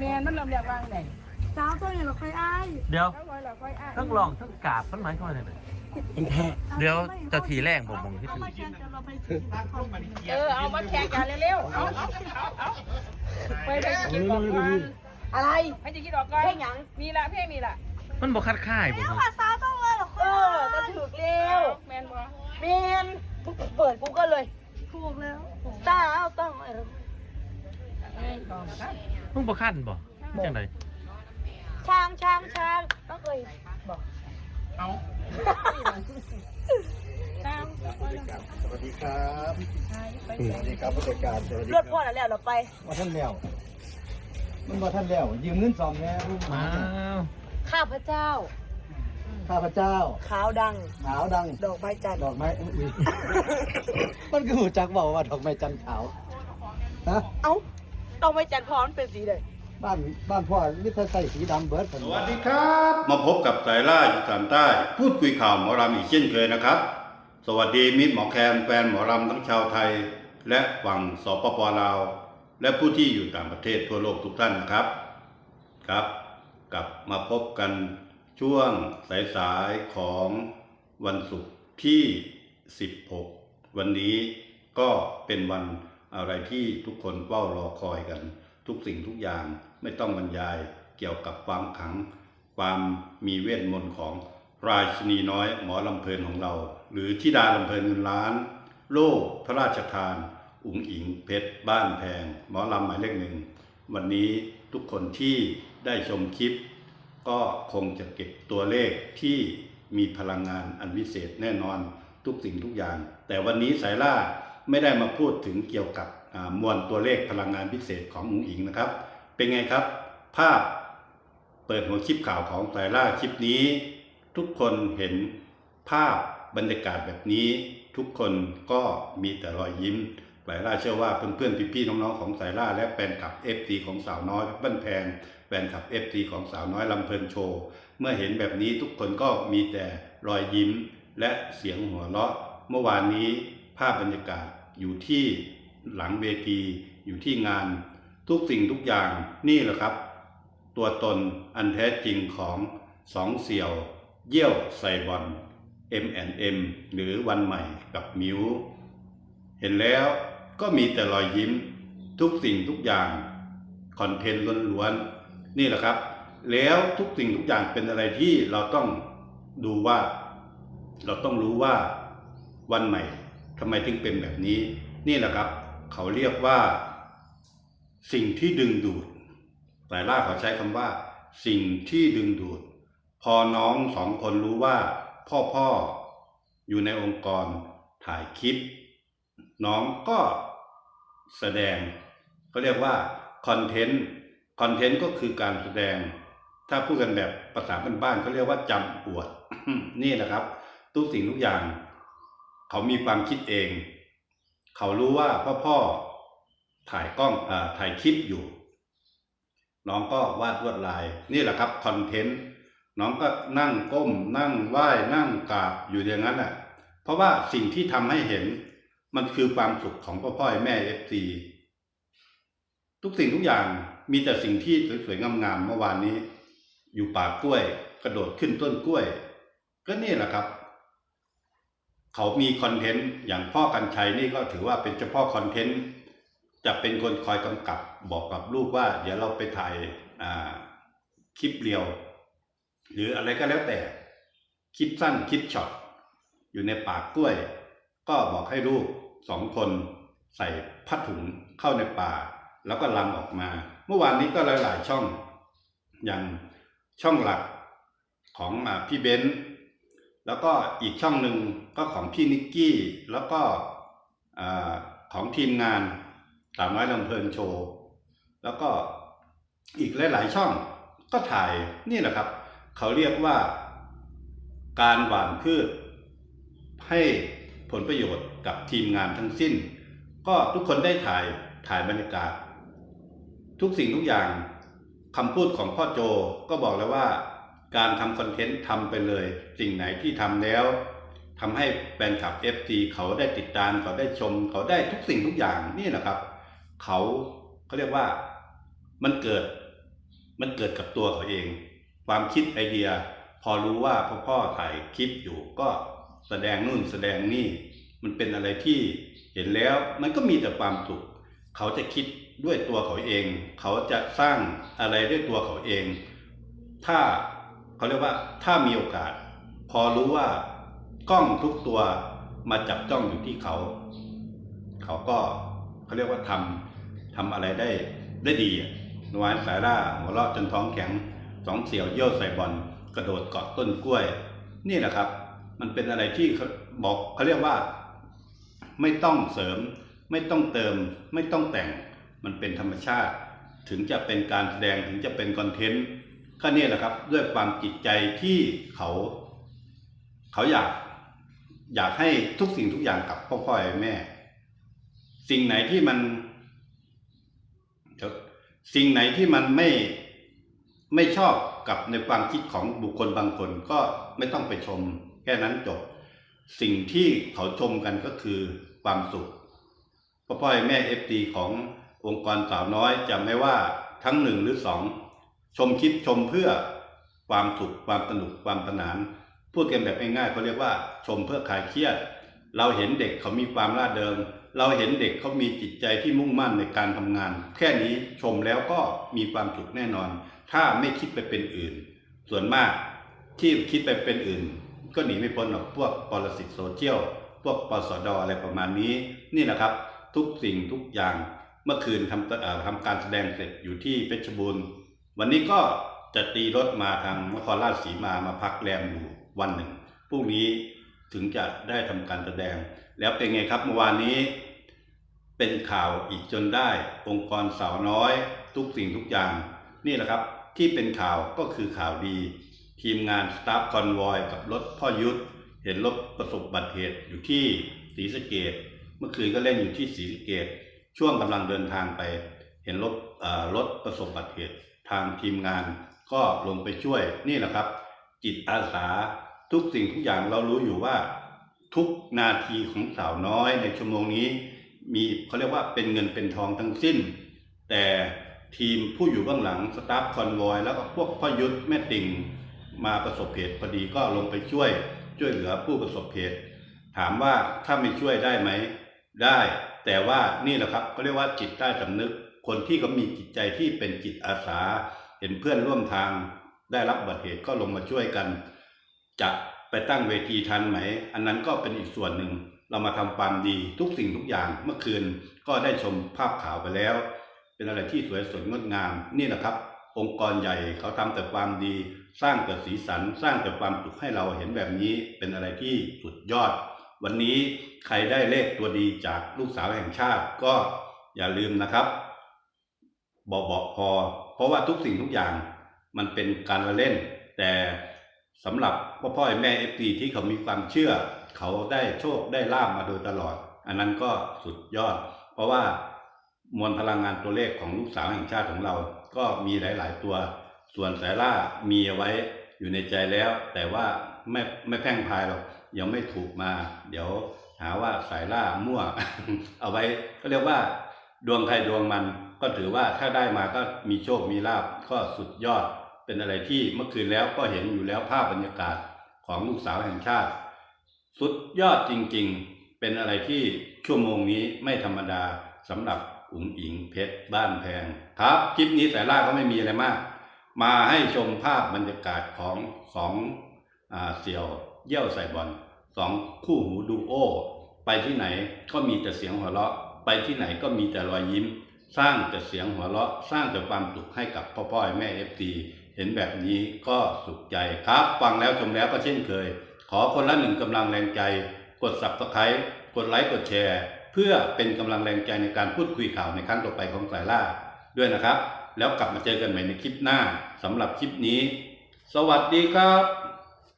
แมนมันเริ่มเรียกว่าไงสาวตัวนี้เราเคยอ้ายเดี๋ยวทั้งร้อยเราค่อยอ่านทั้งลองทั้งกราบมันหมายความว่าอะไรมันพระเดี๋ยวเจะทีแรกผมมองที่เอาถือมาแข่งกันเราไปสิของเออเอามาแข่งกันเร็วๆเอาเอาเอาเอาไปไปกินก่อนอะไรไม่จะคิดออกก่อนเพลงยังมีละเพลงมีละมันบอกคัดค่ายผมแล้วค่ะสาวต้องเลยเหรอเออก็ถูกเร็วแมนบ่แมนเปิดกูก็เลยถูกแล้วสาวต้องเออต่อ มาครับมึงบอกขั้นบ่จังไดช้างช้างช้างต้องเคยบอกเอาช้างสวัสดีครับสวัสดีครับผู้จัดการสวัสดีรถพ่อแล้วเราไปว่าท่านแล้วมันว่าท่านแล้วยืมเงินสองแม่ลูกหมาอ้าวข้าพเจ้า ข้าพเจ้า ขาวดัง ขาวดัง ดอกไม้จันทร์ดอกไม้อุ๊ยมันก็หูจักบอกว่าดอกไม้จันทร์ขาวนะเอ้า ดอกไม้จันทร์พร้อมเป็นสีเลยบ้านบ้านพ่อวิทยาใส่สีดำเบิร์ดสวัสดีครับ มาพบกับสายล่าอีสานใต้ พูดคุยข่าวหมอรำอีกเช่นเคยนะครับ สวัสดีมิตรหมอแคนแฟนหมอรำทั้งชาวไทย และฝั่งสปปลาว และผู้ที่อยู่ต่างประเทศทั่วโลกทุกท่านนะครับครับ กลับมาพบกันช่วงสายๆของวันศุกร์ที่ 16 วันนี้ก็เป็นวัน อะไรที่ทุกคนเฝ้ารอคอยกัน ทุกสิ่งทุกอย่างไม่ต้องบรรยายเกี่ยวกับความขัง ความมีเวทมนต์ของราชนีน้อยหมอลำเพลินของเรา หรือธิดาลำเพลินเงินล้าน โล่พระราชทาน อุ๋งอิงเพชร บ้านแพง หมอลำหมายเลขหนึ่ง วันนี้ทุกคนที่ได้ชมคลิป ก็คงจะเก็บตัวเลขที่มีพลังงานอันวิเศษแน่นอนทุกสิ่งทุกอย่าง แต่วันนี้สายล่า ไม่ได้มาพูดถึงเกี่ยวกับมวลตัวเลขพลังงานพิเศษของอุ๋งอิงนะครับ เป็นไงครับ ภาพเปิดหัวคลิปข่าวของสายล่าคลิปนี้ ทุกคนเห็นภาพบรรยากาศแบบนี้ ทุกคนก็มีแต่รอยยิ้มสายล่าเชื่อว่าเพื่อนๆพี่ๆน้องๆของสายล่าและแฟนคลับ FC ของสาวน้อยบ้านแพงแฟนคลับ FC ของสาวน้อยลำเพลินโชว์เมื่อเห็นแบบนี้ทุกคนก็มีแต่รอยยิ้มและเสียงหัวเราะ เมื่อวานนี้ภาพบรรยากาศ อยู่ที่หลังเวที อยู่ที่งาน ทุกสิ่งทุกอย่างนี่แหละครับ ตัวตนอันแท้จริงของสองเสี่ยว เยี่ยวใส่บอล M&M หรือวันใหม่กับมิวเห็นแล้วก็มีแต่รอยยิ้มทุกสิ่งทุกอย่างคอนเทนต์ล้วนๆนี่แหละครับ แล้วทุกสิ่งทุกอย่างเป็นอะไรที่เราต้องดูว่า เราต้องรู้ว่าวันใหม่ ทำไมถึงเป็นแบบนี้ นี่แหละครับ เขาเรียกว่า สิ่งที่ดึงดูดสายล่าเขาใช้คำว่า สิ่งที่ดึงดูด พอน้องสองคนรู้ว่า พ่อพ่ออยู่ในองค์กรถ่ายคลิป น้องก็แสดงเขาเรียกว่าคอนเทนต์คอนเทนต์ก็คือการแสดง ถ้าพูดกันแบบภาษาบ้านๆเขาเรียกว่าจำอวด นี่แหละครับ ทุกสิ่งทุกอย่าง เขามีความคิดเอง เขารู้ว่าพ่อพ่อถ่ายกล้องอถ่ายคลิปอยู่ น้องก็วาดลวดลาย นี่แหละครับคอนเทนต์น้องก็นั่งก้ม นั่งไหว้นั่งกราบอยู่อย่างนั้นน่ะเพราะว่าสิ่งที่ทำให้เห็นมันคือความสุขของพ่อพ่อแม่เอฟซีทุกสิ่งทุกอย่างมีแต่สิ่งที่สวยๆงามๆเมื่อวานนี้ อยู่ป่ากล้วย กระโดดขึ้นต้นกล้วย ก็นี่แหละครับ เขามีคอนเทนต์อย่างพ่อกันชัยนี่ก็ถือว่าเป็นเฉพาะคอนเทนต์จะเป็นคนคอยกำกับบอกกับลูกว่า เดี๋ยวเราไปถ่ายคลิปเรียว หรืออะไรก็แล้วแต่คลิปสั้นคลิปช็อตอยู่ในปากกล้วย ก็บอกให้ลูกสองคนใส่ผ้าถุงเข้าในป่า แล้วก็ลำออกมา เมื่อวานนี้ก็หลาย ๆ ช่อง อย่างช่องหลักของพี่เบนซ์ แล้วก็อีกช่องหนึ่งก็ของพี่นิกกี้ แล้วก็ของทีมงานสามน้อยลำเพลินโชว์ แล้วก็อีกหลาย ๆ ช่องก็ถ่ายนี่แหละครับ เขาเรียกว่าการหว่านพืช ให้ผลประโยชน์กับทีมงานทั้งสิ้น ก็ทุกคนได้ถ่ายถ่ายบรรยากาศ ทุกสิ่งทุกอย่างคำพูดของพ่อโจก็บอกแล้วว่า การทำคอนเทนต์ทำไปเลย สิ่งไหนที่ทำแล้วทำให้แฟนคลับ FT เขาได้ติดตามเขาได้ชม เขาได้ทุกสิ่งทุกอย่างนี่แหละครับ เขาเขาเรียกว่ามันเกิดมันเกิดกับตัวเขาเอง ความคิดไอเดีย พอรู้ว่าพ่อพ่อถ่ายคลิปอยู่ก็แสดงนู่นแสดงนี่ มันเป็นอะไรที่เห็นแล้วมันก็มีแต่ความสุขเขาจะคิดด้วยตัวเขาเอง เขาจะสร้างอะไรด้วยตัวเขาเอง ถ้า เขาเรียกว่าถ้ามีโอกาส พอรู้ว่ากล้องทุกตัวมาจับจ้องอยู่ที่เขา เขาก็เขาเรียกว่าทำทำอะไรได้ได้ดีนวานสายล่าหัวเราะจนท้องแข็งสองเสี่ยวเยี่ยวใส่บอลกระโดดเกาะต้นกล้วย นี่แหละครับ มันเป็นอะไรที่เขาบอกเขาเรียกว่า ไม่ต้องเสริม ไม่ต้องเติม ไม่ต้องแต่ง มันเป็นธรรมชาติ ถึงจะเป็นการแสดงถึงจะเป็นคอนเทนต์ ก็เนี่ยแหละครับด้วยความจิตใจที่เขาเขาอยากอยากให้ทุกสิ่งทุกอย่างกับพ่อพ่อแม่ สิ่งไหนที่มันสิ่งไหนที่มันไม่ไม่ชอบกับในความคิดของบุคคลบางคนก็ไม่ต้องไปชม แค่นั้นจบ สิ่งที่เขาชมกันก็คือความสุขพ่อพ่อแม่เอฟตีขององค์กรสาวน้อยจะไม่ว่าทั้งหนึ่งหรือสอง ชมคลิปชมเพื่อความสุขความสนุกความสนานพูดกันแบบง่ายๆเขาเรียกว่า ชมเพื่อคลายเครียด เราเห็นเด็กเขามีความร่าเริงเราเห็นเด็กเขามีจิตใจที่มุ่งมั่นในการทำงาน แค่นี้ชมแล้วก็มีความสุขแน่นอน ถ้าไม่คิดไปเป็นอื่น ส่วนมากที่คิดไปเป็นอื่น ก็หนีไม่พ้นหรอกพวกปรสิตโซเชียลพวกปสดอะไรประมาณนี้ นี่แหละครับ ทุกสิ่งทุกอย่างเมื่อคืนทำทำการแสดงเสร็จอยู่ที่เพชรบูรณ์ วันนี้ก็จะตีรถมาทางนครราชสีมามาพักแรมอยู่วันหนึ่งพรุ่งนี้ถึงจะได้ทำการแสดง แล้วเป็นไงครับเมื่อวานนี้ เป็นข่าวอีกจนได้ องค์กรสาวน้อย ทุกสิ่งทุกอย่าง นี่แหละครับที่เป็นข่าวก็คือข่าวดี ทีมงานสตาฟคอนวอยกับรถพ่อยุทธเห็นรถประสบอุบัติเหตุอยู่ที่ศรีสะเกดเมื่อคืนก็เล่นอยู่ที่ศรีสะเกดช่วงกำลังเดินทางไป เห็นรถเอ่อรถประสบอุบัติเหตุ ทางทีมงานก็ลงไปช่วยนี่แหละครับ จิตอาสาทุกสิ่งทุกอย่างเรารู้อยู่ว่า ทุกนาทีของสาวน้อยในชั่วโมงนี้ มีเขาเรียกว่าเป็นเงินเป็นทองทั้งสิ้น แต่ทีมผู้อยู่เบื้องหลังสตาฟคอนวอยแล้วก็พวกพ่อยุทธแม่ติ่งมาประสบเหตุพอดีก็ลงไปช่วยช่วยเหลือผู้ประสบเหตุ ถามว่าถ้าไม่ช่วยได้ไหม ได้ แต่ว่านี่แหละครับเขาเรียกว่าจิตใต้สำนึก คนที่เขามีจิตใจที่เป็นจิตอาสา เห็นเพื่อนร่วมทางได้รับบัติเหตุก็ลงมาช่วยกัน จะไปตั้งเวทีทันไหม อันนั้นก็เป็นอีกส่วนหนึ่ง เรามาทำความดีทุกสิ่งทุกอย่างเมื่อคืนก็ได้ชมภาพข่าวไปแล้ว เป็นอะไรที่สวยสดงดงาม นี่แหละครับ องค์กรใหญ่เขาทำแต่ความดี สร้างแต่สีสัน สร้างแต่ความสุขให้เราเห็นแบบนี้เป็นอะไรที่สุดยอด วันนี้ใครได้เลขตัวดีจากลูกสาวแห่งชาติก็อย่าลืมนะครับ บอกบอกพอ เพราะว่าทุกสิ่งทุกอย่างมันเป็นการละเล่น แต่สำหรับพ่อพ่อแม่เอฟซีที่เขามีความเชื่อ เขาได้โชคได้ลาบมาโดยตลอด อันนั้นก็สุดยอด เพราะว่ามวลพลังงานตัวเลขของลูกสาวแห่งชาติของเรา ก็มีหลาย ๆ ตัว ส่วนสายล่ามีเอาไว้อยู่ในใจแล้ว แต่ว่าไม่ไม่แพ่งพายหรอกยังไม่ถูกมา เดี๋ยวหาว่าสายล่ามั่ว เอาไว้ก็เรียกว่า ดวงใครดวงมัน ก็ถือว่าถ้าได้มาก็มีโชคมีลาบก็สุดยอด เป็นอะไรที่เมื่อคืนแล้วก็เห็นอยู่แล้วภาพบรรยากาศของลูกสาวแห่งชาติ สุดยอดจริงๆ เป็นอะไรที่ชั่วโมงนี้ไม่ธรรมดาสำหรับอุ๋งอิงเพชรบ้านแพงครับคลิปนี้แต่ล่าก็ไม่มีอะไรมาก มาให้ชมภาพบรรยากาศของสองอเสี่ยวเยี่ยวใส่บอลสองคู่หูดูโอไปที่ไหนก็มีแต่เสียงหัวเราะ ไปที่ไหนก็มีแต่รอยยิ้ม สร้างแต่เสียงหัวเราะสร้างแต่ความสุขให้กับพ่อพ่อแม่เอฟซีเห็นแบบนี้ก็สุขใจครับ ฟังแล้วชมแล้วก็เช่นเคย ขอคนละหนึ่งกำลังแรงใจ กด subscribe กดไลค์กดแชร์ เพื่อเป็นกำลังแรงใจในการพูดคุยข่าวในครั้งต่อไปของสายล่าด้วยนะครับ แล้วกลับมาเจอกันใหม่ในคลิปหน้าสำหรับคลิปนี้ สวัสดีครับ